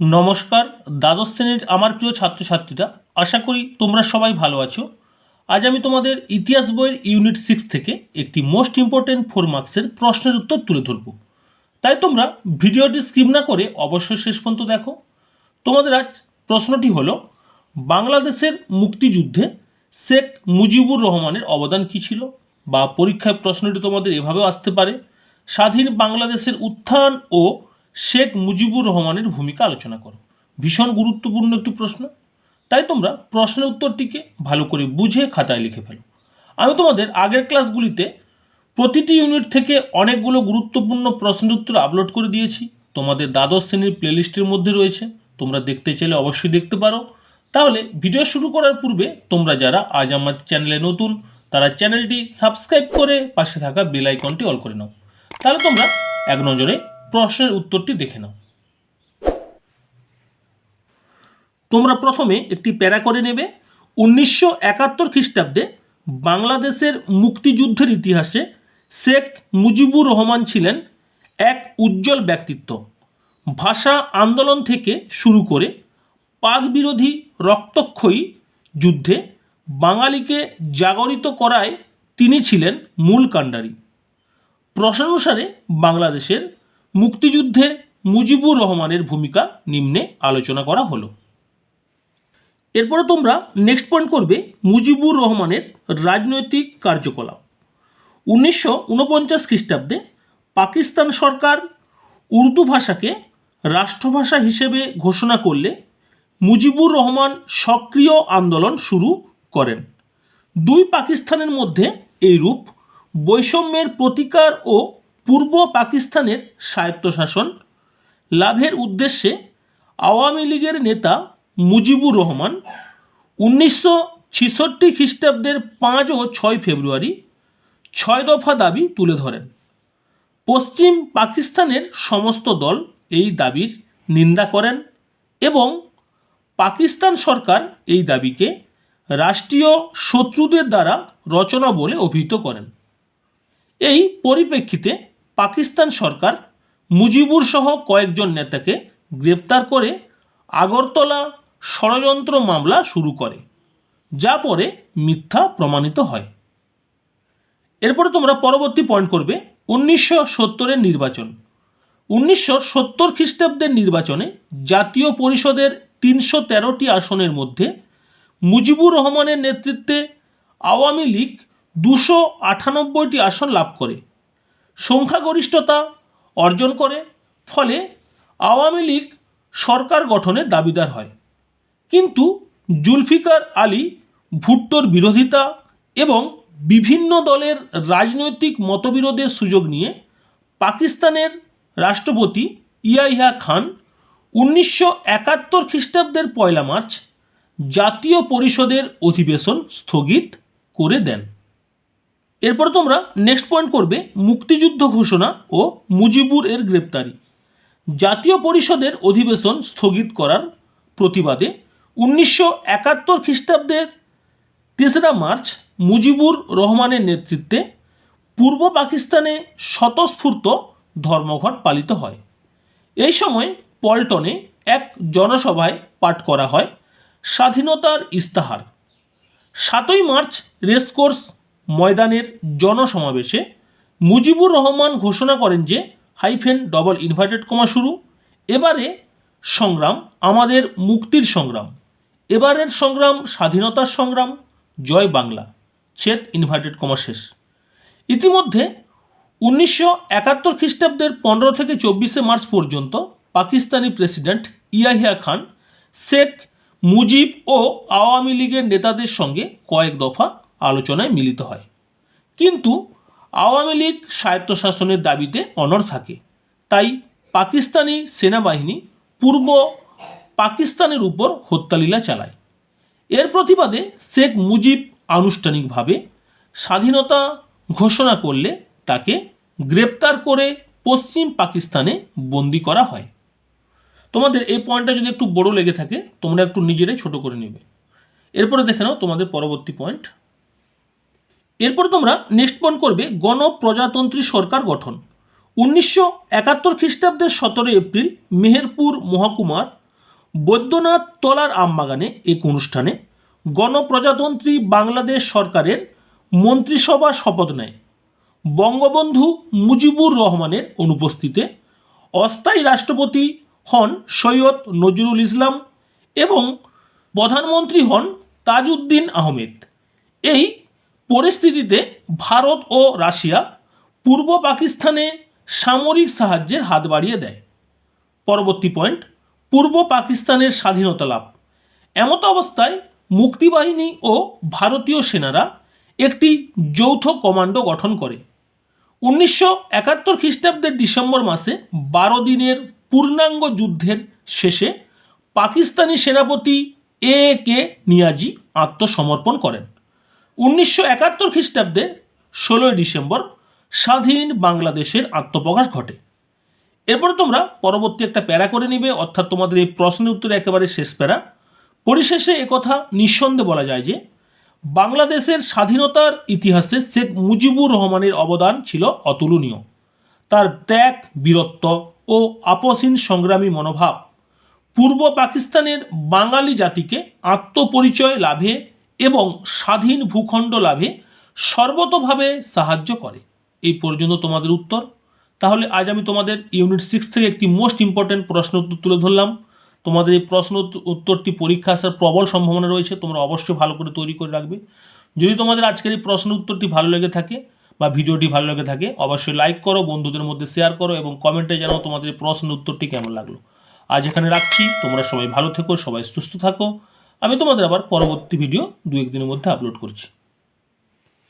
নমস্কার, দ্বাদশ শ্রেণির আমার প্রিয় ছাত্রছাত্রীরা, আশা করি তোমরা সবাই ভালো আছো। আজ আমি তোমাদের ইতিহাস বইয়ের ইউনিট সিক্স থেকে একটি মোস্ট ইম্পর্টেন্ট ফোর মার্কসের প্রশ্নের উত্তর তুলে ধরব। তাই তোমরা ভিডিওটি স্কিপ না করে অবশ্যই শেষ পর্যন্ত দেখো। তোমাদের আজ প্রশ্নটি হল, বাংলাদেশের মুক্তিযুদ্ধে শেখ মুজিবুর রহমানের অবদান কী ছিল? বা পরীক্ষায় প্রশ্নটি তোমাদের এভাবেও আসতে পারে, স্বাধীন বাংলাদেশের উত্থান ও শেখ মুজিবুর রহমানের ভূমিকা আলোচনা করো। ভীষণ গুরুত্বপূর্ণ একটি প্রশ্ন। তাই তোমরা প্রশ্নের উত্তরটিকে ভালো করে বুঝে খাতায় লিখে ফেলো। আমি তোমাদের আগের ক্লাসগুলিতে প্রতিটি ইউনিট থেকে অনেকগুলো গুরুত্বপূর্ণ প্রশ্নের উত্তর আপলোড করে দিয়েছি। তোমাদের দ্বাদশ শ্রেণির প্লেলিস্টের মধ্যে রয়েছে। তোমরা দেখতে চাইলে অবশ্যই দেখতে পারো। তাহলে ভিডিও শুরু করার পূর্বে তোমরা যারা আজ আমার চ্যানেলে নতুন, তারা চ্যানেলটি সাবস্ক্রাইব করে পাশে থাকা বেল আইকনটি অল করে নাও। তাহলে তোমরা এক নজরে প্রশ্নের উত্তরটি দেখে নাও। তোমরা প্রথমে একটি প্যারা করে নেবে। উনিশশো একাত্তর খ্রিস্টাব্দে বাংলাদেশের মুক্তিযুদ্ধের ইতিহাসে শেখ মুজিবুর রহমান ছিলেন এক উজ্জ্বল ব্যক্তিত্ব। ভাষা আন্দোলন থেকে শুরু করে পাক বিরোধী রক্তক্ষয়ী যুদ্ধে বাঙালিকে জাগরিত করায় তিনি ছিলেন মূল কাণ্ডারি। প্রশ্নানুসারে বাংলাদেশের মুক্তিযুদ্ধে মুজিবুর রহমানের ভূমিকা নিম্নে আলোচনা করা হলো। এরপরে তোমরা নেক্সট পয়েন্ট করবে মুজিবুর রহমানের রাজনৈতিক কার্যকলাপ। উনিশশো উনপঞ্চাশ খ্রিস্টাব্দে পাকিস্তান সরকার উর্দু ভাষাকে রাষ্ট্রভাষা হিসেবে ঘোষণা করলে মুজিবুর রহমান সক্রিয় আন্দোলন শুরু করেন। দুই পাকিস্তানের মধ্যে এই রূপ বৈষম্যের প্রতিকার ও পূর্ব পাকিস্তানের স্বায়ত্তশাসন। লাভের উদ্দেশ্যে আওয়ামী লীগের নেতা মুজিবুর রহমান উনিশশো ছিষট্টি খ্রিস্টাব্দের পাঁচ ও ছয় ফেব্রুয়ারি ছয় দফা দাবি তুলে ধরেন। পশ্চিম পাকিস্তানের সমস্ত দল এই দাবির নিন্দা করেন এবং পাকিস্তান সরকার এই দাবিকে রাষ্ট্রীয় শত্রুদের দ্বারা রচনা বলে অভিহিত করেন। এই পরিপ্রেক্ষিতে পাকিস্তান সরকার মুজিবুর সহ কয়েকজন নেতাকে গ্রেপ্তার করে আগরতলা ষড়যন্ত্র মামলা শুরু করে, যা পরে মিথ্যা প্রমাণিত হয়। এরপরে তোমরা পরবর্তী পয়েন্ট করবে, উনিশশো সত্তরের নির্বাচন। উনিশশো সত্তর খ্রিস্টাব্দের নির্বাচনে জাতীয় পরিষদের তিনশো তেরোটি আসনের মধ্যে মুজিবুর রহমানের নেতৃত্বে আওয়ামী লীগ দুশো আটানব্বইটি আসন লাভ করে। সংখ্যাগরিষ্ঠতা অর্জন করে, ফলে আওয়ামী লীগ সরকার গঠনের দাবিদার হয়। কিন্তু জুলফিকার আলী ভুট্টোর বিরোধিতা এবং বিভিন্ন দলের রাজনৈতিক মতবিরোধের সুযোগ নিয়ে পাকিস্তানের রাষ্ট্রপতি ইয়াহিয়া খান উনিশশো একাত্তর খ্রিস্টাব্দের পয়লা মার্চ জাতীয় পরিষদের অধিবেশন স্থগিত করে দেন। এরপর তোমরা নেক্সট পয়েন্ট করবে মুক্তিযুদ্ধ ঘোষণা ও মুজিবুর এর গ্রেপ্তারি। জাতীয় পরিষদের অধিবেশন স্থগিত করার প্রতিবাদে উনিশশো একাত্তর খ্রিস্টাব্দের তেসরা মার্চ মুজিবুর রহমানের নেতৃত্বে পূর্ব পাকিস্তানে স্বতঃস্ফূর্ত ধর্মঘট পালিত হয়। এই সময় পল্টনে এক জনসভায় পাঠ করা হয় স্বাধীনতার ইস্তাহার। সাতই মার্চ রেসকোর্স ময়দানের জনসমাবেশে মুজিবুর রহমান ঘোষণা করেন যে হাইফেন ডবল ইনভার্টেড কমা শুরু। এবারে সংগ্রাম, আমাদের মুক্তির সংগ্রাম। এবারের সংগ্রাম, স্বাধীনতার সংগ্রাম। জয় বাংলা। ছেদ ইনভার্টেড কমা শেষ। ইতিমধ্যে উনিশশো একাত্তর খ্রিস্টাব্দের পনেরো থেকে চব্বিশে মার্চ পর্যন্ত পাকিস্তানি প্রেসিডেন্ট ইয়াহিয়া খান, শেখ মুজিব ও আওয়ামী লীগের নেতাদের সঙ্গে কয়েক দফা আলোচনায় মিলিত হয়। কিন্তু আওয়ামী লীগ স্বায়ত্তশাসনের দাবিতে অনড় থাকে। তাই পাকিস্তানি সেনাবাহিনী পূর্ব পাকিস্তানের উপর হত্যালীলা চালায়। এর প্রতিবাদে শেখ মুজিব আনুষ্ঠানিকভাবে স্বাধীনতা ঘোষণা করলে তাকে গ্রেপ্তার করে পশ্চিম পাকিস্তানে বন্দি করা হয়। তোমাদের এই পয়েন্টটা যদি একটু বড় লেগে থাকে, তোমরা একটু নিজেরাই ছোট করে নেবে। এরপরে দেখে নাও তোমাদের পরবর্তী পয়েন্ট। এরপর তোমরা নেক্সট পয়েন্ট করবে গণপ্রজাতন্ত্রী সরকার গঠন। উনিশশো একাত্তর খ্রিস্টাব্দের সতেরো এপ্রিল মেহেরপুর মহকুমার বৈদ্যনাথ তলার আমবাগানে এক অনুষ্ঠানে গণপ্রজাতন্ত্রী বাংলাদেশ সরকারের মন্ত্রিসভা শপথ নেয়। বঙ্গবন্ধু মুজিবুর রহমানের অনুপস্থিতে অস্থায়ী রাষ্ট্রপতি হন সৈয়দ নজরুল ইসলাম এবং প্রধানমন্ত্রী হন তাজউদ্দিন আহমেদ। এই পরিস্থিতিতে ভারত ও রাশিয়া পূর্ব পাকিস্তানে সামরিক সাহায্যের হাত বাড়িয়ে দেয়। পরবর্তী পয়েন্ট, পূর্ব পাকিস্তানের স্বাধীনতা লাভ। এমত অবস্থায় মুক্তিবাহিনী ও ভারতীয় সেনারা একটি যৌথ কমান্ডো গঠন করে। উনিশশো একাত্তর খ্রিস্টাব্দের ডিসেম্বর মাসে বারো দিনের পূর্ণাঙ্গ যুদ্ধের শেষে পাকিস্তানি সেনাপতি এ কে নিয়াজি আত্মসমর্পণ করেন। উনিশশো একাত্তর খ্রিস্টাব্দে ষোলোই ডিসেম্বর স্বাধীন বাংলাদেশের আত্মপ্রকাশ ঘটে। এরপরে তোমরা পরবর্তী একটা প্যারা করে নিবে, অর্থাৎ তোমাদের এই প্রশ্নের উত্তরে একেবারে শেষ প্যারা। পরিশেষে একথা নিঃসন্দেহে বলা যায় যে, বাংলাদেশের স্বাধীনতার ইতিহাসে শেখ মুজিবুর রহমানের অবদান ছিল অতুলনীয়। তার ত্যাগ, বীরত্ব ও আপসীন সংগ্রামী মনোভাব পূর্ব পাকিস্তানের বাঙালি জাতিকে আত্মপরিচয় লাভে এবং স্বাধীন ভূখণ্ড লাভে সর্বতভাবে সাহায্য করে। এই পর্যন্ত তোমাদের উত্তর। তাহলে আজ আমি তোমাদের ইউনিট সিক্স থেকে একটি মোস্ট ইম্পর্ট্যান্ট প্রশ্ন উত্তর তুলে ধরলাম। তোমাদের এই প্রশ্ন উত্ত- উত্তরটি পরীক্ষা আসার প্রবল সম্ভাবনা রয়েছে। তোমরা অবশ্যই ভালো করে তৈরি করে রাখবে। যদি তোমাদের আজকের এই প্রশ্ন উত্তরটি ভালো লেগে থাকে বা ভিডিওটি ভালো লেগে থাকে, অবশ্যই লাইক করো, বন্ধুদের মধ্যে শেয়ার করো এবং কমেন্টে জানাও তোমাদের প্রশ্ন উত্তরটি কেমন লাগল। আজ এখানে রাখছি। তোমরা সবাই ভালো থেকো, সবাই সুস্থ থাকো। আমি তোমাদের আবার পরবর্তী ভিডিও দু একদিনের মধ্যে আপলোড করছি।